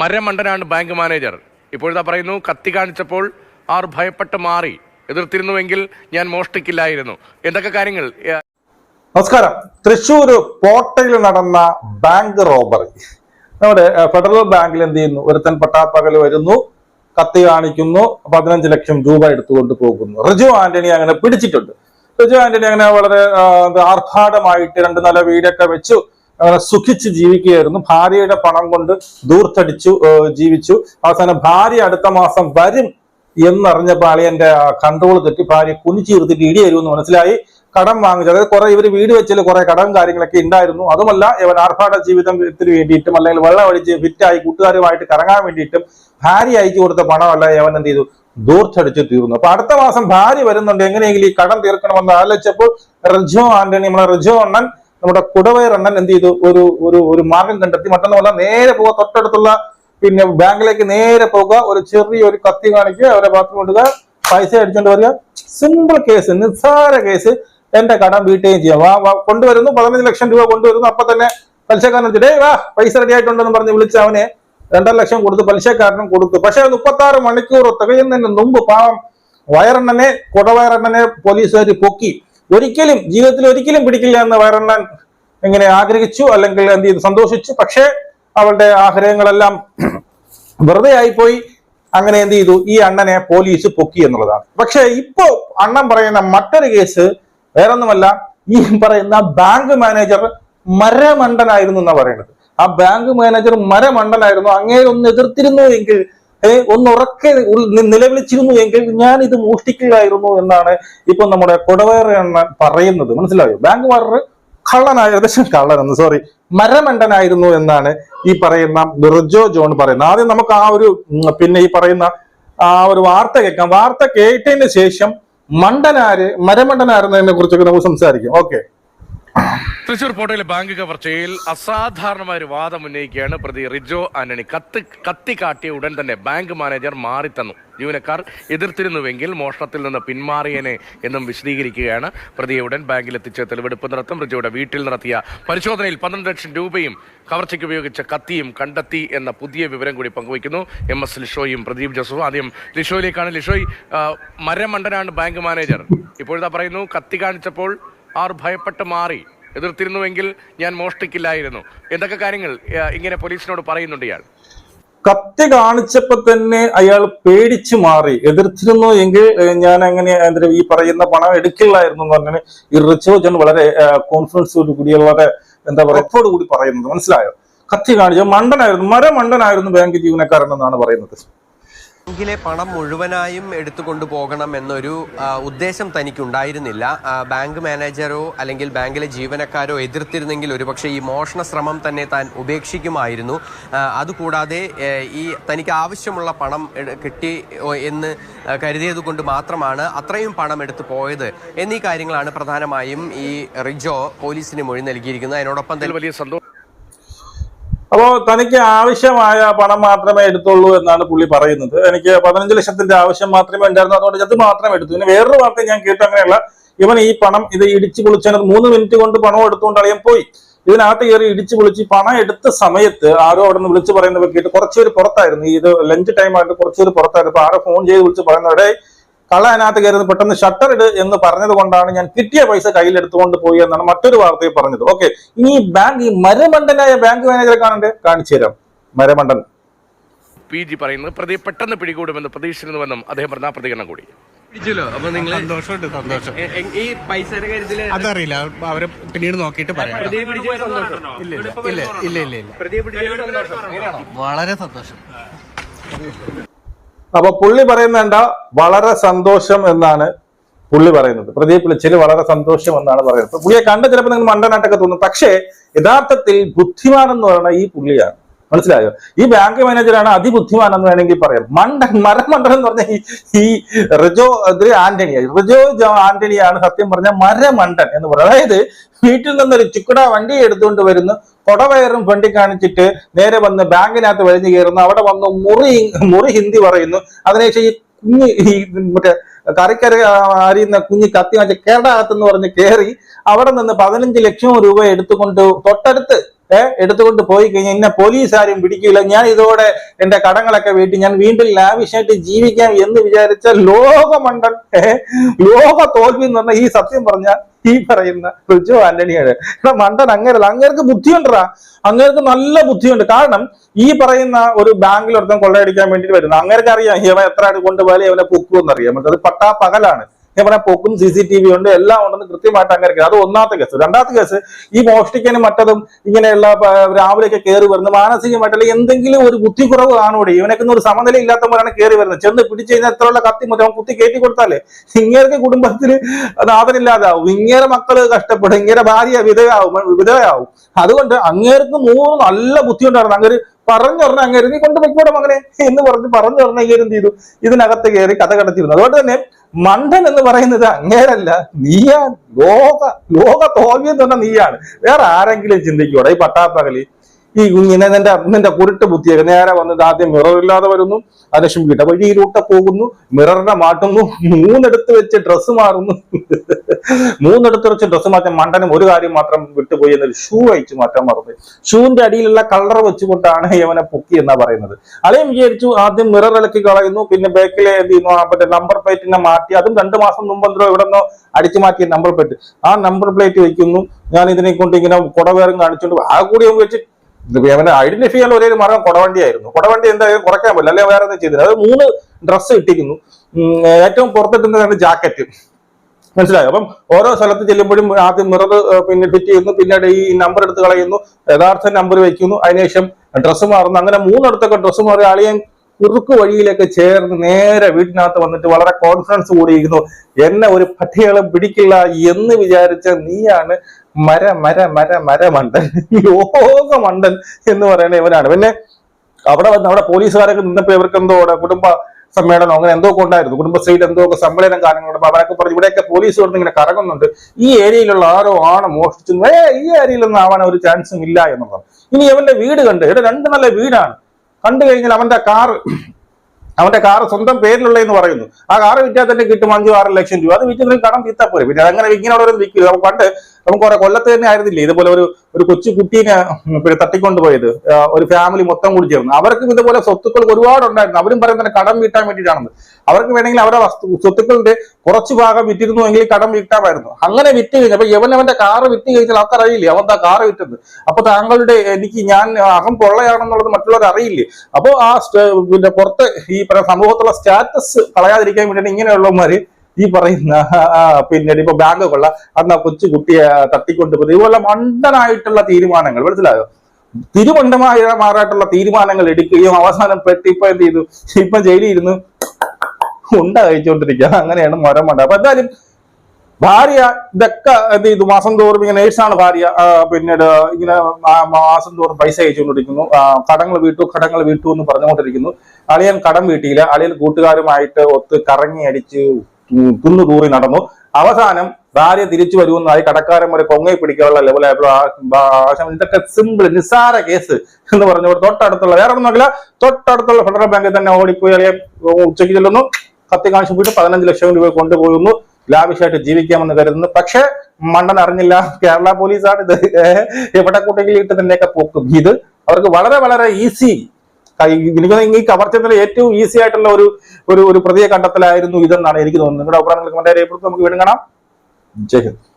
മരമണ്ടനാണ് bank manager. ഇപ്പോഴത്തെ പറയുന്നു കത്തി കാണിച്ചപ്പോൾ ആർ ഭയപ്പെട്ട് മാറി. എതിർത്തിരുന്നുവെങ്കിൽ ഞാൻ മോഷ്ടിക്കില്ലായിരുന്നു. എന്തൊക്കെ കാര്യങ്ങൾ? നമസ്കാരം. തൃശ്ശൂർ പോട്ടയിൽ നടന്ന ബാങ്ക് റോബറി. നമ്മുടെ ഫെഡറൽ ബാങ്കിൽ എന്ത് ചെയ്യുന്നു? ഒരുത്തൻ പട്ടാപ്പകൽ വരുന്നു കത്തി കാണിക്കുന്നു പതിനഞ്ച് ലക്ഷം രൂപ എടുത്തുകൊണ്ട് പോകുന്നു. റിജു ആന്റണി അങ്ങനെ പിടിച്ചിട്ടുണ്ട്. റിജു ആന്റണി അങ്ങനെ വളരെ ആർഭാടമായിട്ട് രണ്ട് നില വീടൊക്കെ വെച്ചു. സുഖിച്ച് ജീവിക്കുകയായിരുന്നു. ഭാര്യയുടെ പണം കൊണ്ട് ദൂർത്തടിച്ചു ജീവിച്ചു. അവസാനം ഭാര്യ അടുത്ത മാസം വരും എന്നറിഞ്ഞപ്പോൾ അളിയന്റെ കൺട്രോൾ തെറ്റി ഭാര്യ കുനിച്ചു നിർത്തിയിട്ട് ഇടി വരുമെന്ന് മനസ്സിലായി. കടം വാങ്ങിച്ചു. അതായത് കുറെ ഇവർ വീട് വെച്ചിൽ കുറെ കടം കാര്യങ്ങളൊക്കെ ഉണ്ടായിരുന്നു. അതുമല്ല ഇവൻ ആർഭാട ജീവിതത്തിന് വേണ്ടിയിട്ടും അല്ലെങ്കിൽ വെള്ളം അടിച്ച് ഫിറ്റായി കൂട്ടുകാരുമായിട്ട് കറങ്ങാൻ വേണ്ടിയിട്ടും ഭാര്യ അയച്ചു കൊടുത്ത പണമല്ല ഇവൻ എന്ത് ചെയ്തു? ദൂർത്തടിച്ചു തീർന്നു. അപ്പൊ അടുത്ത മാസം ഭാര്യ വരുന്നുണ്ട്. എങ്ങനെയെങ്കിലും ഈ കടം തീർക്കണമെന്ന് ആലോചിച്ചപ്പോൾ റിജോ ആന്റണി നമ്മളെ റിജോ അണ്ണൻ നമ്മുടെ കുടവയർ അണ്ണൻ എന്ത് ചെയ്തു? ഒരു ഒരു ഒരു മാർഗം കണ്ടെത്തി. മറ്റൊന്നുമല്ല നേരെ പോവുക തൊട്ടടുത്തുള്ള പിന്നെ ബാങ്കിലേക്ക് നേരെ പോവുക ഒരു ചെറിയ ഒരു കത്തി കാണിക്കുക അവരെ ബാത്റൂം ഇടുക പൈസ അടിച്ചുകൊണ്ട് വരിക. സിമ്പിൾ കേസ് നിസ്സാര കേസ് എന്റെ കടം വീട്ടുകയും ചെയ്യാം. വാ കൊണ്ടുവരുന്നു പതിനഞ്ച് ലക്ഷം രൂപ കൊണ്ടുവരുന്നു അപ്പൊ തന്നെ പലിശക്കാരൻ ഡേ വാ പൈസ റെഡി ആയിട്ടുണ്ടെന്ന് പറഞ്ഞ് വിളിച്ച് അവനെ രണ്ടര ലക്ഷം കൊടുത്ത് പലിശക്കാരനും കൊടുത്തു. പക്ഷെ മുപ്പത്തി ആറ് മണിക്കൂർ തികയുന്നതിന് മുമ്പ് പാവം വയറണ്ണനെ കുടവയറണ്ണനെ പോലീസുകാർ പൊക്കി. ഒരിക്കലും ജീവിതത്തിൽ ഒരിക്കലും പിടിക്കില്ല എന്ന് വയറണ്ണൻ ഇങ്ങനെ ആഗ്രഹിച്ചു അല്ലെങ്കിൽ എന്ത് ചെയ്തു? സന്തോഷിച്ചു. പക്ഷേ അവളുടെ ആഗ്രഹങ്ങളെല്ലാം വെറുതെ ആയിപ്പോയി. അങ്ങനെ എന്ത് ചെയ്തു? ഈ അണ്ണനെ പോലീസ് പൊക്കി എന്നുള്ളതാണ്. പക്ഷെ ഇപ്പോ അണ്ണൻ പറയുന്ന മറ്റൊരു കേസ് വേറൊന്നുമല്ല. ഈ പറയുന്ന ബാങ്ക് മാനേജർ മരമണ്ടനായിരുന്നു എന്നാ പറയുന്നത്. ആ ബാങ്ക് മാനേജർ മരമണ്ടനായിരുന്നു. അങ്ങേ ഒന്ന് എതിർത്തിരുന്നു എങ്കിൽ ഒന്ന് ഉറക്കെ നിലവിളിച്ചിരുന്നു എങ്കിൽ ഞാൻ ഇത് മോഷ്ടിക്കില്ലായിരുന്നു എന്നാണ് ഇപ്പൊ നമ്മുടെ കൊടവേറെ അണ്ണൻ പറയുന്നത്. മനസ്സിലായോ? ബാങ്ക് വാർഡർ കള്ളനായ ഏകദേശം കള്ളനെന്ന് സോറി മരമണ്ടനായിരുന്നു എന്നാണ് ഈ പറയുന്ന റിജോ ജോൺ പറയുന്നത്. ആദ്യം നമുക്ക് ആ ഒരു പിന്നെ ഈ പറയുന്ന ആ ഒരു വാർത്ത കേൾക്കാം. വാർത്ത കേട്ടതിന് ശേഷം മണ്ടനാര് മരമണ്ടനായിരുന്നതിനെ കുറിച്ചൊക്കെ നമുക്ക് സംസാരിക്കാം. ഓക്കെ തൃശൂർ പോട്ടയിലെ ബാങ്ക് കവർച്ചയിൽ അസാധാരണമായ ഒരു വാദം ഉന്നയിക്കുകയാണ് പ്രതി റിജോ ആന്റണി. കത്ത് കത്തി കാട്ടിയ ഉടൻ തന്നെ ബാങ്ക് മാനേജർ മാറിത്തന്നു. ജീവനക്കാർ എതിർത്തിരുന്നുവെങ്കിൽ മോഷണത്തിൽ നിന്ന് പിന്മാറിയനെ എന്നും വിശദീകരിക്കുകയാണ്. പ്രതിയെ ഉടൻ ബാങ്കിലെത്തിച്ച് തെളിവെടുപ്പ് നടത്തും. റിജോയുടെ വീട്ടിൽ നടത്തിയ പരിശോധനയിൽ പന്ത്രണ്ട് ലക്ഷം രൂപയും കവർച്ചയ്ക്ക് ഉപയോഗിച്ച കത്തിയും കണ്ടെത്തി എന്ന പുതിയ വിവരം കൂടി പങ്കുവയ്ക്കുന്നു. എം എസ് ലിഷോയും പ്രദീപ് ജോസഫും. ആദ്യം ലിഷോയിലേക്കാണ്. ലിഷോയ് മരമണ്ടനാണ് ബാങ്ക് മാനേജർ. ഇപ്പോഴത്തെ പറയുന്നു കത്തി കാണിച്ചപ്പോൾ ആർ ഭയപ്പെട്ട് മാറി എതിർത്തിരുന്നുവെങ്കിൽ ഞാൻ മോഷ്ടിക്കില്ലായിരുന്നു. എന്തൊക്കെ കാര്യങ്ങൾ ഇങ്ങനെ പോലീസിനോട് പറയുന്നുണ്ട് ഇയാൾ? കത്തി കാണിച്ചപ്പോ തന്നെ അയാൾ പേടിച്ചു മാറി. എതിർത്തിരുന്നു എങ്കിൽ ഞാൻ അങ്ങനെ ഈ പറയുന്ന പണം എടുക്കില്ലായിരുന്നു എന്ന് പറഞ്ഞാൽ ഈ റിച്ചോ ജോൺ വളരെ കോൺഫിഡൻസോട് കൂടി വളരെ എന്താ പറയുക കൂടി പറയുന്നത്. മനസ്സിലായോ? കത്തി കാണിച്ച മണ്ടനായിരുന്നു മരമണ്ടനായിരുന്നു ബാങ്ക് ജീവനക്കാരൻ എന്നാണ് പറയുന്നത്. ബാങ്കിലെ പണം മുഴുവനായും എടുത്തുകൊണ്ട് പോകണം എന്നൊരു ഉദ്ദേശം തനിക്ക് ഉണ്ടായിരുന്നില്ല ബാങ്ക് മാനേജരോ അല്ലെങ്കിൽ ബാങ്കിലെ ജീവനക്കാരോ എതിർത്തിരുന്നെങ്കിൽ ഒരുപക്ഷെ ഈ മോഷണ ശ്രമം തന്നെ താൻ ഉപേക്ഷിക്കുമായിരുന്നു. അതുകൂടാതെ ഈ തനിക്ക് ആവശ്യമുള്ള പണം കിട്ടി എന്ന് കരുതിയത് കൊണ്ട് മാത്രമാണ് അത്രയും പണം എടുത്തു പോയത്. എന്നീ കാര്യങ്ങളാണ് പ്രധാനമായും ഈ റിജോ പോലീസിന് മൊഴി നൽകിയിരിക്കുന്നത്. അതിനോടൊപ്പം തന്നെ വലിയ സന്തോഷം അപ്പോ തനിക്ക് ആവശ്യമായ പണം മാത്രമേ എടുത്തുള്ളൂ എന്നാണ് പുള്ളി പറയുന്നത്. എനിക്ക് പതിനഞ്ച് ലക്ഷത്തിന്റെ ആവശ്യം മാത്രമേ ഉണ്ടായിരുന്നു. അതുകൊണ്ട് അത് മാത്രമേ എടുത്തു. പിന്നെ വേറൊരു വാർത്ത ഞാൻ കേട്ടു അങ്ങനെയുള്ള ഇവൻ ഈ പണം ഇത് ഇടിച്ചു പൊളിച്ചതിന് മൂന്ന് മിനിറ്റ് കൊണ്ട് പണം എടുത്തുകൊണ്ട് അറിയാൻ പോയി. ഇതിനകത്ത് കയറി ഇടിച്ചു പൊളിച്ച് പണം എടുത്ത സമയത്ത് ആരോ അവിടെ നിന്ന് വിളിച്ചു പറയുന്നത് കേട്ട് കുറച്ചുപേര് പുറത്തായിരുന്നു. ഇത് ലഞ്ച് ടൈം ആയിട്ട് കുറച്ചുപേര് പുറത്തായിരുന്നു. അപ്പൊ ആരോ ഫോൺ ചെയ്ത് വിളിച്ച് പറയുന്നവിടെ കള്ള അതിനകത്ത് കയറി പെട്ടെന്ന് ഷട്ടർ ഇട് എന്ന് പറഞ്ഞത് കൊണ്ടാണ് ഞാൻ കിട്ടിയ പൈസ കയ്യിലെടുത്തുകൊണ്ട് പോയി എന്നാണ് മറ്റൊരു വാർത്തയിൽ പറഞ്ഞത്. ഓക്കെ ഇനി ഈ ബാങ്ക് ഈ മരമണ്ടനായ ബാങ്ക് മാനേജറെ കാണണ്ടേ? കാണിച്ചു തരാം. മരമണ്ടൻ. പി ജി പറയുന്നത് പ്രതി പെട്ടെന്ന് പിടികൂടുമെന്ന് പ്രതീക്ഷിക്കുന്നുവെന്നും അദ്ദേഹം പറഞ്ഞ ആ പ്രതികരണം കൂടി. പിടിച്ചല്ലോ. അപ്പൊ നിങ്ങൾ സന്തോഷമുണ്ട് സന്തോഷം. ഈ പൈസയുടെ കാര്യത്തിൽ അതറിയില്ല. അവരെ പിന്നീട് നോക്കിയിട്ട് പറയാം. പ്രതിയെ പിടിച്ച സന്തോഷം. ഇല്ല ഇല്ല ഇല്ല ഇല്ല ഇല്ല പിടിച്ച സന്തോഷം. വളരെ സന്തോഷം. അപ്പൊ പുള്ളി പറയുന്നേണ്ട വളരെ സന്തോഷം എന്നാണ് പുള്ളി പറയുന്നത്. പ്രദീപ് വിളിച്ചിൽ വളരെ സന്തോഷം എന്നാണ് പറയുന്നത്. പുള്ളിയെ കണ്ട് ചിലപ്പോൾ നിങ്ങൾ മണ്ടനാട്ടൊക്കെ തോന്നും. പക്ഷേ യഥാർത്ഥത്തിൽ ബുദ്ധിമാൻ എന്ന് പറയുന്നത് ഈ പുള്ളിയാണ്. മനസ്സിലായോ? ഈ ബാങ്ക് മാനേജറാണ് അതിബുദ്ധിമാൻ എന്ന് വേണമെങ്കിൽ പറയാം. മണ്ടൻ മരമണ്ടൻ എന്ന് പറഞ്ഞ ഈ റിജോ ആന്റണി റിജോ ആന്റണിയാണ് സത്യം പറഞ്ഞ മരമണ്ടൻ എന്ന് പറയുന്നത്. അതായത് വീട്ടിൽ നിന്നൊരു ചുക്കുട വണ്ടി എടുത്തുകൊണ്ട് വരുന്നു കൊടവയറും വണ്ടി കാണിച്ചിട്ട് നേരെ വന്ന് ബാങ്കിനകത്ത് വലിഞ്ഞു കയറുന്നു അവിടെ വന്ന് മുറി മുറി ഹിന്ദി പറയുന്നു. അതിനുശേഷം ഈ കുഞ്ഞ് ഈ മറ്റേ കറിക്കര അരിയുന്ന കുഞ്ഞ് കത്തി വെച്ച കേടാകത്തെന്ന് പറഞ്ഞ് കയറി അവിടെ നിന്ന് പതിനഞ്ച് ലക്ഷം രൂപ എടുത്തുകൊണ്ട് തൊട്ടടുത്ത് എടുത്തുകൊണ്ട് പോയി കഴിഞ്ഞാൽ എന്നെ പോലീസ് ആരും പിടിക്കില്ല ഞാൻ ഇതോടെ എന്റെ കടങ്ങളൊക്കെ വീട്ടി ഞാൻ വീണ്ടും ലാവിഷായിട്ട് ജീവിക്കാം എന്ന് വിചാരിച്ച ലോകമണ്ടൻ ലോക തോൽവി എന്ന് പറഞ്ഞ ഈ സത്യം പറഞ്ഞ ഈ പറയുന്ന റിജു ആന്റണിയാണ്. എടാ മണ്ടൻ അങ്ങേരല്ല. അങ്ങേർക്ക് ബുദ്ധിയുണ്ടടാ. അങ്ങേർക്ക് നല്ല ബുദ്ധിയുണ്ട്. കാരണം ഈ പറയുന്ന ഒരു ബാങ്കിൽ ഒരുത്തം കൊള്ളയടിക്കാൻ വേണ്ടി വരുന്നു. അങ്ങേർക്ക് അറിയാം ഇവ എത്ര കൊണ്ട് കൊണ്ടുപോയാലും ഇവനെ പൊക്കുമെന്ന് അറിയാം അത് പട്ടാ പകലാണ്. ഞാൻ പോക്കും സി സി ടി വി ഉണ്ട് എല്ലാം ഉണ്ടെന്ന് കൃത്യമായിട്ട് അങ്ങനെ അത് ഒന്നാമത്തെ കേസ്. രണ്ടാമത്തെ കേസ് ഈ മോഷ്ടിക്കാനും മറ്റതും ഇങ്ങനെയുള്ള രാവിലെയൊക്കെ കയറി വരുന്നത് മാനസികമായിട്ടുള്ള എന്തെങ്കിലും ഒരു ബുദ്ധിക്കുറവ് കാണൂടെ ഇവനൊക്കെ ഒരു സമനില ഇല്ലാത്തവരാണ് കയറി വരുന്നത്. ചെന്ന് പിടിച്ചു കഴിഞ്ഞാൽ എത്രയുള്ള കത്തി മുതൽ അവൻ കുത്തി കയറ്റി കൊടുത്താലേ. ഇങ്ങേർക്ക് കുടുംബത്തിൽ നാഥനില്ലാതാവും ഇങ്ങേരെ മക്കൾ കഷ്ടപ്പെടും. ഇങ്ങേരെ ഭാര്യ വിധവയാവും വിധവയാവും. അതുകൊണ്ട് അങ്ങേർക്ക് മൂന്ന് നല്ല ബുദ്ധി ഉണ്ടായിരുന്നു അങ്ങേര് പറഞ്ഞു പറഞ്ഞ അങ്ങേര് നീ കൊണ്ട് വെക്കോടെ അങ്ങനെ എന്ന് പറഞ്ഞ് പറഞ്ഞു പറഞ്ഞ അങ്ങേര് എന്ത് ചെയ്തു? ഇതിനകത്ത് കയറി കഥ കടത്തിയിരുന്നു. അതുകൊണ്ട് തന്നെ മണ്ടൻ എന്ന് പറയുന്നത് അങ്ങേരല്ല നീയാണ് ലോക ലോക തോൽവി എന്ന് നീയാണ്. വേറെ ആരെങ്കിലും ചിന്തിക്കൂടെ ഈ പട്ടാപ്പകലി ഈ കുഞ്ഞിനെ നിന്റെ നിന്റെ കുരുട്ട് ബുദ്ധിയൊക്കെ നേരെ വന്നത് ആദ്യം മിറർ ഇല്ലാതെ വരുന്നു. അതിനുശേഷം ഈ റൂട്ട പോകുന്നു. മിററിനെ മാറ്റുന്നു. മൂന്നെടുത്ത് വെച്ച് ഡ്രസ്സ് മാറുന്നു. മൂന്നെടുത്ത് വെച്ച് ഡ്രസ്സ് മാറ്റാൻ മണ്ടനും ഒരു കാര്യം മാത്രം വിട്ടുപോയി എന്നൊരു ഷൂ അയച്ചു മാറ്റാൻ മറന്നു. ഷൂവിന്റെ അടിയിലുള്ള കളർ വെച്ചുകൊണ്ടാണ് യവനെ പൊക്കി എന്നാ പറയുന്നത്. അളയും വിചാരിച്ചു ആദ്യം മിറർ ഇളക്കി കളയുന്നു. പിന്നെ ബാക്കിലെ എന്ത് ചെയ്യുന്നു? മറ്റേ നമ്പർ പ്ലേറ്റിനെ മാറ്റി. അതും രണ്ടു മാസം മുമ്പ് എന്തോ ഇവിടെ നിന്നോ അടിച്ചു മാറ്റിയ നമ്പർ പ്ലേറ്റ് ആ നമ്പർ പ്ലേറ്റ് വെക്കുന്നു ഞാൻ ഇതിനെ കൊണ്ട് ഇങ്ങനെ കുടവേറും കാണിച്ചുകൊണ്ട് ആ കൂടി വെച്ച് ഇത് അവനെ ഐഡന്റിഫൈ ചെയ്യാൻ ഒരേ മാർഗം കൊടവണ്ടിയായിരുന്നു. കൊടവണ്ടി എന്തായാലും കുറയ്ക്കാൻ പറ്റില്ല. അല്ലെ വേറെ എന്താ ചെയ്തില്ല. അത് മൂന്ന് ഡ്രസ്സ് ഇട്ടിരിക്കുന്നു. ഏറ്റവും പുറത്തിട്ടുന്നതാണ് ജാക്കറ്റ്. മനസ്സിലായോ? അപ്പം ഓരോ സ്ഥലത്ത് ചെല്ലുമ്പോഴും ആദ്യം മിറർ പിന്നെ ഫിറ്റ് ചെയ്യുന്നു. പിന്നീട് ഈ നമ്പർ എടുത്ത് കളയുന്നു. യഥാർത്ഥ നമ്പർ വെക്കുന്നു. അതിനുശേഷം ഡ്രസ്സ് മാറുന്നു. അങ്ങനെ മൂന്നിടത്തൊക്കെ ഡ്രസ്സ് മാറി അളിയൻ കുറുക്ക് വഴിയിലൊക്കെ ചേർന്ന് നേരെ വീട്ടിനകത്ത് വന്നിട്ട് വളരെ കോൺഫിഡൻസ് കൂടിയിരിക്കുന്നു. എന്നെ ഒരു പട്ടികളും പിടിക്കില്ല എന്ന് വിചാരിച്ച നീയാണ് മര മര മര മര മണ്ടൻ യോഗ മണ്ടൻ എന്ന് പറയുന്ന ഇവനാണ്. പിന്നെ അവിടെ വന്ന് അവിടെ പോലീസുകാരൊക്കെ നിന്നപ്പോ ഇവർക്ക് എന്തോ കുടുംബ സമ്മേളനം അങ്ങനെ എന്തോ കൊണ്ടായിരുന്നു കുടുംബശ്രീയുടെ എന്തോ ഒക്കെ സമ്മേളനം കാര്യങ്ങളുണ്ട് അവരൊക്കെ പറഞ്ഞു ഇവിടെയൊക്കെ പോലീസ് വന്ന് ഇങ്ങനെ കറങ്ങുന്നുണ്ട്. ഈ ഏരിയയിലുള്ള ആരോ ആണ് മോഷ്ടിച്ചു ഏ ഈ ഏരിയയിലൊന്നും ആവാൻ ഒരു ചാൻസും ഇല്ല എന്നുള്ളത്. ഇനി അവന്റെ വീട് കണ്ട് ഇവിടെ രണ്ട് നല്ല വീടാണ്. കണ്ടു കഴിഞ്ഞാൽ അവന്റെ കാറ് അവന്റെ കാറ് സ്വന്തം പേരിലുള്ളതെന്ന് പറയുന്നു. ആ കാറ് വിറ്റാൽ തന്നെ കിട്ടും അഞ്ചു ആറ് ലക്ഷം രൂപ. അത് വിറ്റുന്നതിൽ കടം തീത്താ പോരെ. പിന്നെ അങ്ങനെ ഇങ്ങനെയുള്ള വിൽക്കില്ല. പണ്ട് നമുക്ക് കുറെ കൊല്ലത്ത് തന്നെ ആയിരുന്നില്ലേ? ഇതുപോലെ ഒരു ഒരു കൊച്ചു കുട്ടീനെ തട്ടിക്കൊണ്ടുപോയത്. ഒരു ഫാമിലി മൊത്തം കൂടി ചേർന്ന്. അവർക്കും ഇതുപോലെ സ്വത്തുക്കൾ ഒരുപാട് ഉണ്ടായിരുന്നു. അവരും പറയുന്നത് കടം വീട്ടാൻ വേണ്ടിയിട്ടാണെന്ന്. അവർക്ക് വേണമെങ്കിൽ അവരുടെ സ്വത്തുക്കളുടെ കുറച്ച് ഭാഗം വിറ്റിരുന്നു എങ്കിൽ കടം വീട്ടാമായിരുന്നു. അങ്ങനെ വിറ്റ് കഴിഞ്ഞപ്പോ യവൻ അവന്റെ കാറ് വിറ്റ് കഴിഞ്ഞാൽ അവർക്ക് അറിയില്ലേ അവൻ ആ കാറ് വിറ്റത്? അപ്പൊ താങ്കളുടെ എനിക്ക് ഞാൻ അഹം പൊള്ളയാണെന്നുള്ളത് മറ്റുള്ളവർ അറിയില്ലേ? അപ്പോ ആ പിന്നെ പുറത്ത് ഈ സമൂഹത്തുള്ള സ്റ്റാറ്റസ് കളയാതിരിക്കാൻ വേണ്ടിയിട്ട് ഇങ്ങനെയുള്ളവന്മാര് ഈ പറയുന്ന പിന്നെ ഇപ്പൊ ബാങ്ക് കൊള്ള അന്ന് ആ കൊച്ചു കുട്ടിയെ തട്ടിക്കൊണ്ട് പോയി. ഇതുപോലെ മണ്ടനായിട്ടുള്ള തീരുമാനങ്ങൾ മനസ്സിലായോ? തിരുവണ്ടമായ മാറായിട്ടുള്ള തീരുമാനങ്ങൾ എടുക്കുകയും അവസാനം പെട്ടി ഇപ്പൊ എന്ത് ചെയ്തു? ഇപ്പൊ ജയിലിൽ ഇരുന്ന് ഉണ്ട കഴിച്ചുകൊണ്ടിരിക്കുക അങ്ങനെയാണ് മരം മണ്ട അപ്പൊ എന്തായാലും ഭാര്യ ഇതൊക്കെ എന്ത് ചെയ്തു? മാസം തോറും ഇങ്ങനെ നേഴ്സാണ് ഭാര്യ പിന്നീട് ഇങ്ങനെ മാസം തോറും പൈസ അയച്ചുകൊണ്ടിരിക്കുന്നു. കടങ്ങൾ വീട്ടു കടങ്ങൾ വീട്ടു എന്ന് പറഞ്ഞുകൊണ്ടിരിക്കുന്നു. അളിയൻ കടം വീട്ടിയില്ല. അളിയൻ കൂട്ടുകാരുമായിട്ട് ഒത്ത് കറങ്ങി അടിച്ച്. കുന്നു തൂറി നടന്നു. അവസാനം ഭാര്യ തിരിച്ചു വരുമെന്നായി കടക്കാരൻ വരെ കൊങ്ങയെ പിടിക്കാനുള്ള ലെവലായപ്പോൾ ഇതൊക്കെ സിമ്പിൾ നിസ്സാര കേസ് എന്ന് പറഞ്ഞപ്പോൾ തൊട്ടടുത്തുള്ള വേറെ ഒന്നും നോക്കില്ല തൊട്ടടുത്തുള്ള ഫെഡറൽ ബാങ്കിൽ തന്നെ ഓടിപ്പോയി അളിയൻ ഉച്ചയ്ക്ക് ചെല്ലുന്നു. കത്തി കാണിച്ചു പോയിട്ട് പതിനഞ്ച് ലക്ഷം രൂപ കൊണ്ടുപോകുന്നു. ലാവിഷായിട്ട് ജീവിക്കാമെന്ന് കരുതുന്നു. പക്ഷെ മണ്ടൻ അറിഞ്ഞില്ല കേരള പോലീസാണ് ഇത്. എവിടെ കൂട്ടെങ്കിലും ഇട്ട് തന്നെയൊക്കെ പോക്കും. ഇത് അവർക്ക് വളരെ വളരെ ഈസി എനിക്ക് ഈ കവർച്ചത്തിൽ ഏറ്റവും ഈസി ആയിട്ടുള്ള ഒരു ഒരു പ്രതിയെ കണ്ടെത്തലായിരുന്നു ഇതെന്നാണ് എനിക്ക് തോന്നുന്നത്. നിങ്ങളുടെ അഭിപ്രായങ്ങൾ നമുക്ക് വീണ്ടും കാണാം. ജയ് ഹിന്ദ്.